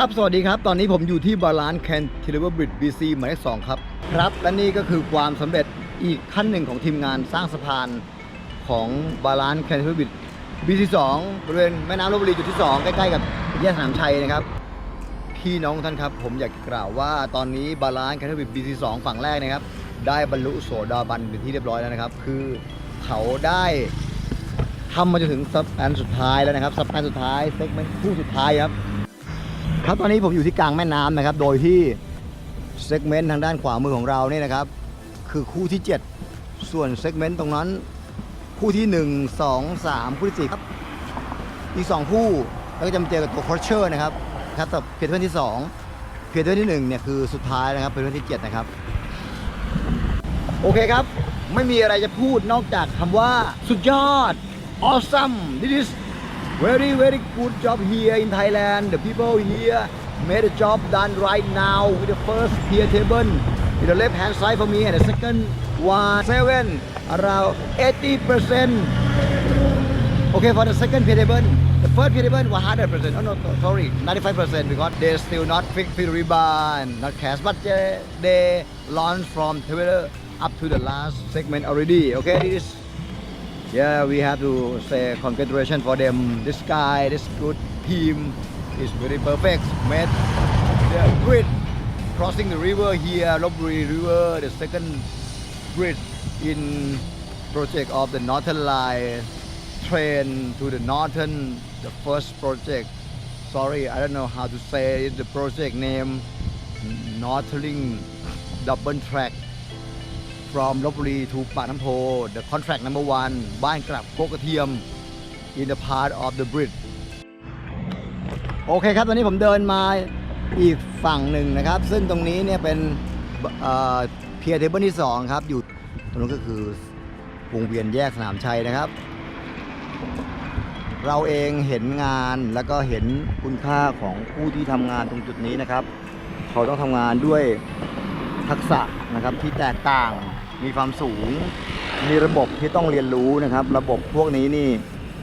ครับ สวัสดีครับ ตอนนี้ผมอยู่ที่บาลานแคนทิลเวอร์บริดบีซีหมายเลขสองครับ ครับ และนี่ก็คือความสำเร็จอีกขั้นหนึ่งของทีมงานสร้างสะพานของบาลานแคนทิลเวอร์บริดบีซีสองบริเวณแม่น้ำลบบุรีจุดที่ 2 ใกล้ๆกับแยกสนามชัยนะครับ พี่น้องท่านครับ ผมอยากจะกล่าวว่าตอนนี้บาลานแคนทิลเวอร์บริดบีซีสองฝั่งแรกนะครับ ได้บรรลุโสดาบันเป็นที่เรียบร้อยแล้วนะครับ คือเขาได้ทำมาจนถึงสแปนสุดท้ายแล้วนะครับสแปนสุดท้ายเซกเมนต์คู่สุดท้ายครับ ครับตอนนี้ผมอยู่ที่กลางแม่น้ำนะครับ โดยที่เซกเมนต์ทางด้านขวามือของเราเนี่ยนะครับ คือคู่ที่ 7 ส่วนเซกเมนต์ตรงนั้น คู่ที่ 1 2 3 คู่ที่ 4 ครับ อีก 2 คู่แล้วก็จะมาเจอกับตัวคอร์เชอร์นะครับครับแต่เพียร์เพื่อนที่ 2 เพียร์เพื่อนที่1เนี่ยคือสุดท้ายนะครับเพียร์เพื่อนที่ 7 นะครับ โอเคครับ ไม่มีอะไรจะพูดนอกจากคำว่าสุดยอด awesome this is very very good job here in Thailand. The people here made a job done right now with the first pier table. In the left hand side for me and the second one seven around 80 percent. Okay for the second pier table the first pier table 100 percent. Oh no sorry 95 percent because they still not fix the rebound not cast but they, they launch from Twitter up to the last segment already. Okay this is yeah, we have to say congratulations for them. This guy, this good team is very perfect. Made the grid crossing the river here, Lopburi River, the second grid in project of the Northern Line train to the Northern, the first project. Sorry, I don't know how to say the project name. Northern double track from ลบบุรี to ปากน้ำโพ the contract number one บ้านกลับโคกระเทียม in the part of the bridge โอเคครับ ตอนนี้ผมเดินมาอีกฝั่งหนึ่งนะครับ ซึ่งตรงนี้เนี่ยเป็นเพียร์เทเบิลที่ 2 ครับ อยู่ตรงนู้นก็คือวงเวียนแยกสนามชัยนะครับ เราเองเห็นงานแล้วก็เห็นคุณค่าของผู้ที่ทำงานตรงจุดนี้นะครับ เขาต้องทำงานด้วยทักษะนะครับที่แตกต่าง มีความสูง มีระบบที่ต้องเรียนรู้นะครับ ระบบพวกนี้นี่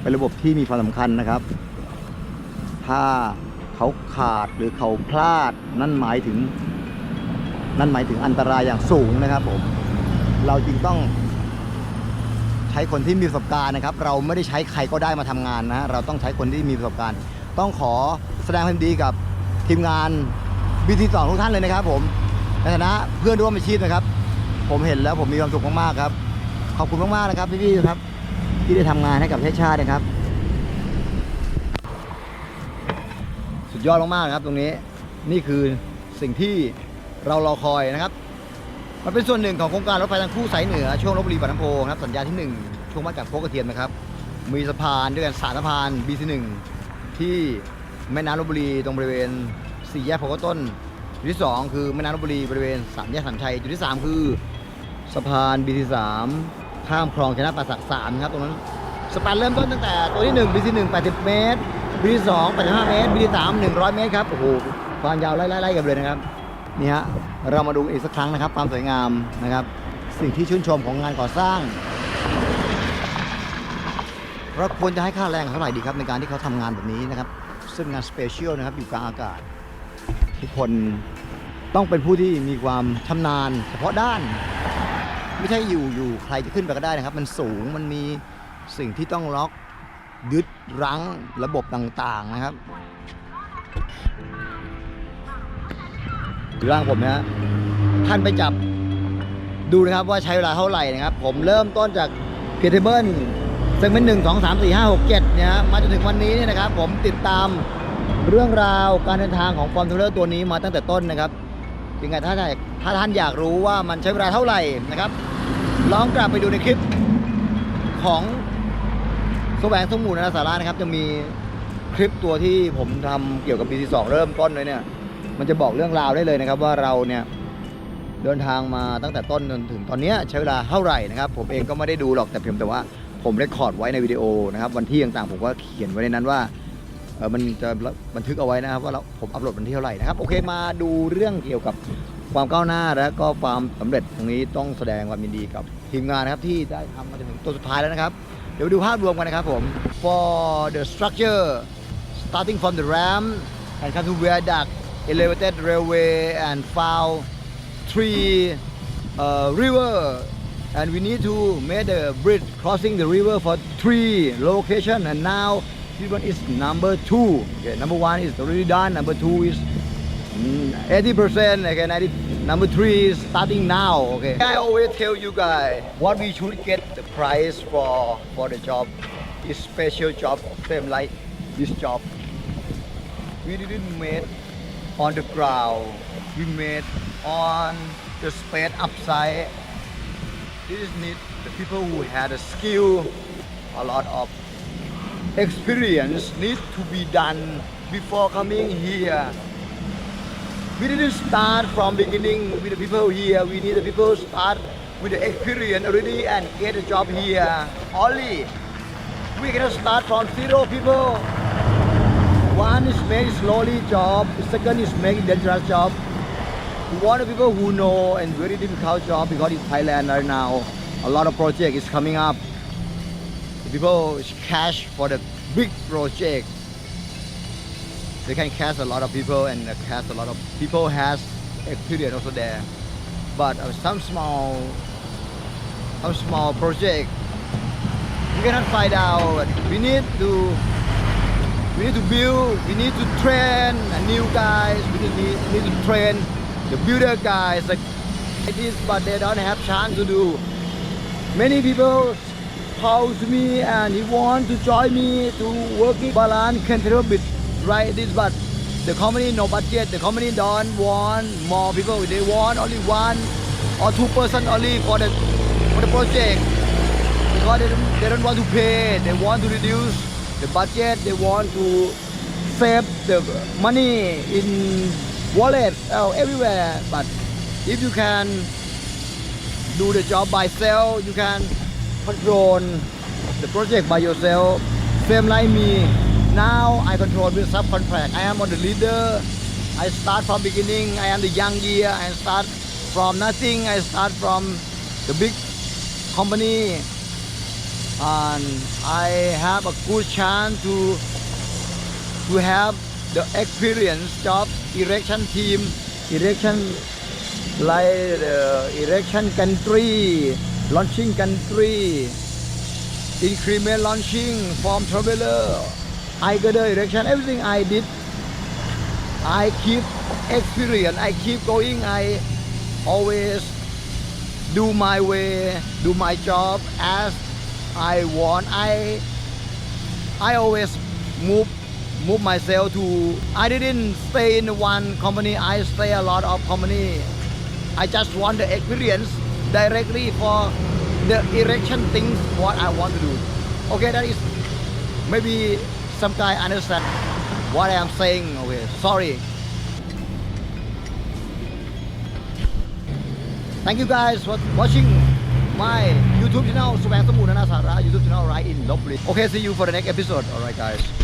เป็นระบบที่มีความสำคัญนะครับ ถ้าเขาขาดหรือเขาพลาดนั่นหมายถึง นั่นหมายถึงอันตรายอย่างสูงนะครับผมเราจึงต้องใช้คนที่มีประสบการณ์นะครับ เราไม่ได้ใช้ใครก็ได้มาทำงานนะเราต้องใช้คนที่มีประสบการณ์ ต้องขอแสดงความดีกับทีมงาน BT2 ทุกท่านเลยนะครับผมในฐานะเพื่อนร่วมอาชีพนะครับ ผมเห็นแล้วผมมีความสุขมากๆครับ ขอบคุณมากๆนะครับพี่ๆครับ ที่ได้ทำงานให้กับประเทศชาตินะครับ สุดยอดมากๆนะครับตรงนี้นี่คือสิ่งที่เรารอคอยนะครับ มันเป็นส่วนหนึ่งของโครงการรถไฟทางคู่สายเหนือช่วงลบบุรีปากน้ำโพครับสัญญาที่ 1 ช่วงบ้านกับโคกกระเทียมนะครับ มีสะพานด้วยกันสามสะพาน BC1 ที่แม่น้ำลบบุรีตรงบริเวณสี่แยกพกต้น จุดที่ 2 คือแม่น้ำลบบุรีบริเวณสามแยกสามชัย จุดที่ 3 คือสะพาน BC3 ข้ามคลองชนะประสักดิ์สามครับตรงนั้นสปานเริ่มต้นตั้งแต่ตัวที่1 BC1 80 เมตร BC2 85 เมตร BC3 100 เมตรครับโอ้โหความยาวไล่ๆกันเลยนะครับนี่ฮะเรามาดูอีกสักครั้งนะครับ ความสวยงามนะครับ สิ่งที่ชื่นชมของงานก่อสร้างเราควรจะให้ค่าแรงเท่าไหร่ดีครับในการที่เขาทำงานแบบนี้นะครับ ซึ่งงานสเปเชียลนะครับอยู่กลางอากาศทุกคน ต้องเป็นผู้ที่มีความชำนาญ เฉพาะด้าน ไม่ใช่อยู่อยู่ใครจะขึ้นไปก็ได้นะครับ มันสูงมันมีสิ่งที่ต้องล็อกยึดรั้งระบบต่างๆนะครับอยู่ร่างผมนะฮะท่านไปจับดูนะครับว่าใช้เวลาเท่าไหร่นะครับ ผมเริ่มต้นจากเพียร์เทเบิลเซกเมนต์หนึ่งสองสามสี่ห้าหกเจ็ดเนี่ยมาจนถึงวันนี้เนี่ยนะครับ ผมติดตามเรื่องราวการเดินทางของฟอร์มทูเลอร์ตัวนี้มาตั้งแต่ต้นนะครับ ยังไงถ้าถ้าท่านอยากรู้ว่ามันใช้เวลาเท่าไหร่นะครับ ลองกลับไปดูในคลิปของแสวงสมุนนาสาระนะครับ จะมีคลิปตัวที่ผมทำเกี่ยวกับ BC2 เริ่มต้นเลยเนี่ย มันจะบอกเรื่องราวได้เลยนะครับ ว่าเราเนี่ยเดินทางมาตั้งแต่ต้นจนถึงตอนนี้ใช้เวลาเท่าไหร่นะครับ ผมเองก็ไม่ได้ดูหรอกแต่เพียงแต่ว่าผมเรคคอร์ดไว้ในวิดีโอนะครับ วันที่ต่างๆผมก็เขียนไว้ในนั้นว่า เออมันจะบันทึกเอาไว้นะครับว่าเราผมอัปโหลดวันที่เท่าไหร่นะครับโอเคมาดูเรื่องเกี่ยวกับความก้าวหน้าและก็ความสำเร็จตรงนี้ต้องแสดงความยินดีกับทีมงานนะครับที่ได้ทำมาจนถึงตัวสุดท้ายแล้วนะครับ เดี๋ยวดูภาพรวมกันนะครับผม for the structure starting from the ramp and come to Viaduct, elevated railway, and found three uh, river. And we need to make the bridge crossing the river for three location. And now this one is number two. Okay, number one is already done. Number two is mm, 80%. Okay, 90, number three is starting now. Okay. I always tell you guys what we should get the price for for the job is special job, same like this job. We didn't make on the ground. We made on the space upside. This need the people who had a skill, a lot of experience need to be done before coming here. We didn't start from beginning with the people here. We need the people start with the experience already and get a job here. Only we cannot start from zero people. One is make slowly job. Second is make dangerous job. Want the people who know and very difficult job because in Thailand right now a lot of project is coming up. People cash for the big project. They can cast a lot of people and cast a lot of people has experience also there. But uh, some small some small project we cannot find out. We need to we need to build, we need to train new guys, we need, we need to train the builder guys like this, but they don't have chance to do. Many people call to me and he want to join me to working balance control bit. Right this but the company no budget the company don't want more people. They want only one or two person only for the for the project. Because they don't, they don't want to pay. They want to reduce the budget. They want to save the money in wallet oh, everywhere. But if you can do the job by self you can control the project by yourself. Same like me. Now i control with subcontract. I am on the leader. I start from beginning. I am the young year i start from nothing. I start from the big company. And I have a good chance to to have the experience job erection team, erection like the erection country, launching country, increment launching, form traveler, I got the erection, everything I did. I keep experience, I keep going, I always do my way, do my job as I want. I I always move move myself to. I didn't stay in one company. I stay a lot of company. I just want the experience directly for the erection things what I want to do. Okay, that is maybe some guy understand what I am saying. Okay, sorry. Thank you guys for watching my YouTube channel, Subang Samudana Sara, YouTube channel right in Lovely. Okay, see you for the next episode. Alright guys.